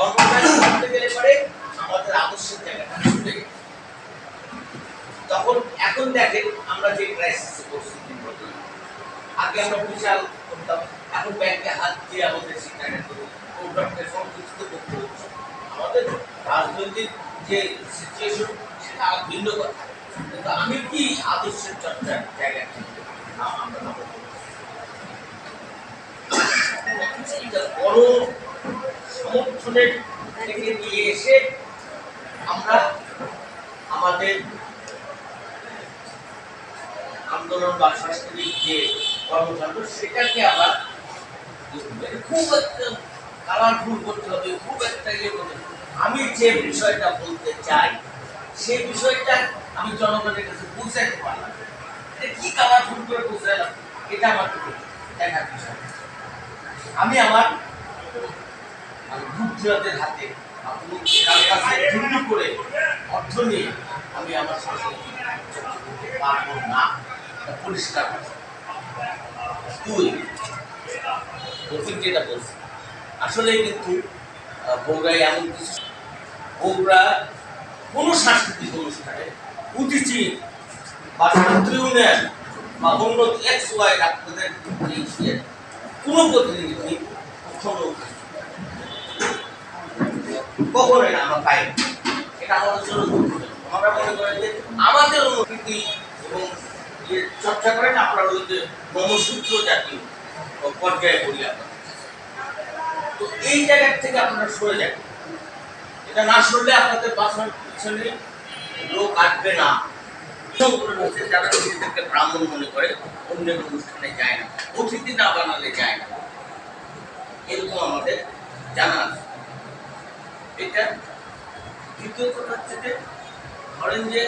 কর্মকাণ্ড করতে গেলে পরে আমাদের আদর্শের জায়গাটা ছুটে তখন এখন দেখেন আমরা যে ক্রাইসিসে পরিস্থিতি আগে আমরা বিশাল করতাম এখন ব্যাংকে হাত দিয়ে আমাদের সেখানে প্রোগ্রামকে সংকুচিত করতে হচ্ছে। আমাদের রাজনৈতিক যে সিচুয়েশন সেটা ভিন্ন কথা। কিন্তু আমি কি আদর্শের চর্চার জায়গা আমরা বড় সমর্থনের থেকে নিয়ে এসে আমরা আমাদের আন্দোলন বা সাংস্কৃতিক যে কর্মকাণ্ড, সেটাকে আবার খুব একটা কালারফুল করতে হবে, খুব একটা ইয়ে করতে আমি যে বিষয়টা বলতে চাই সেই বিষয়টা আমি জনগণের কাছে পৌঁছাইতে পারলাম এটা কি কালারফুল করে পৌঁছাইলাম, এটা আমার দেখার বিষয়। আমি আমার গুজরাটের হাতে তার কাছে করে অর্থ নিয়ে আমি আমার সংস্কৃতি পারব না পরিষ্কার আসলে কিন্তু এমন কিছু বগুড়া কোনো সাংস্কৃতিক অনুষ্ঠানে উদিচি বা ছাত্র বা অন্য এক্স ওয়াই ইয়ে, কোনো প্রতিনিধি কখনো কখনোই না আমরা পাই এটা আমাদের জন্য আমরা মনে করেন যে আমাদের অনুভূতি এবং চর্চা করেন আপনারা ওই যে ব্রহ্মসূত্র জাতীয় পর্যায়ে পড়ি আমরা। তো এই জায়গার থেকে আপনারা সরে যান। এটা না সরলে আপনাদের বাসার পিছনে লোক আসবে না। যারা নিজেদেরকে ব্রাহ্মণ মনে করে, অন্যের অনুষ্ঠানে যায় না। অতিথি না বানালে যায় না। এরকম আমাদের জানা আছে। এটা দ্বিতীয় কথা হচ্ছে যে ধরেন যে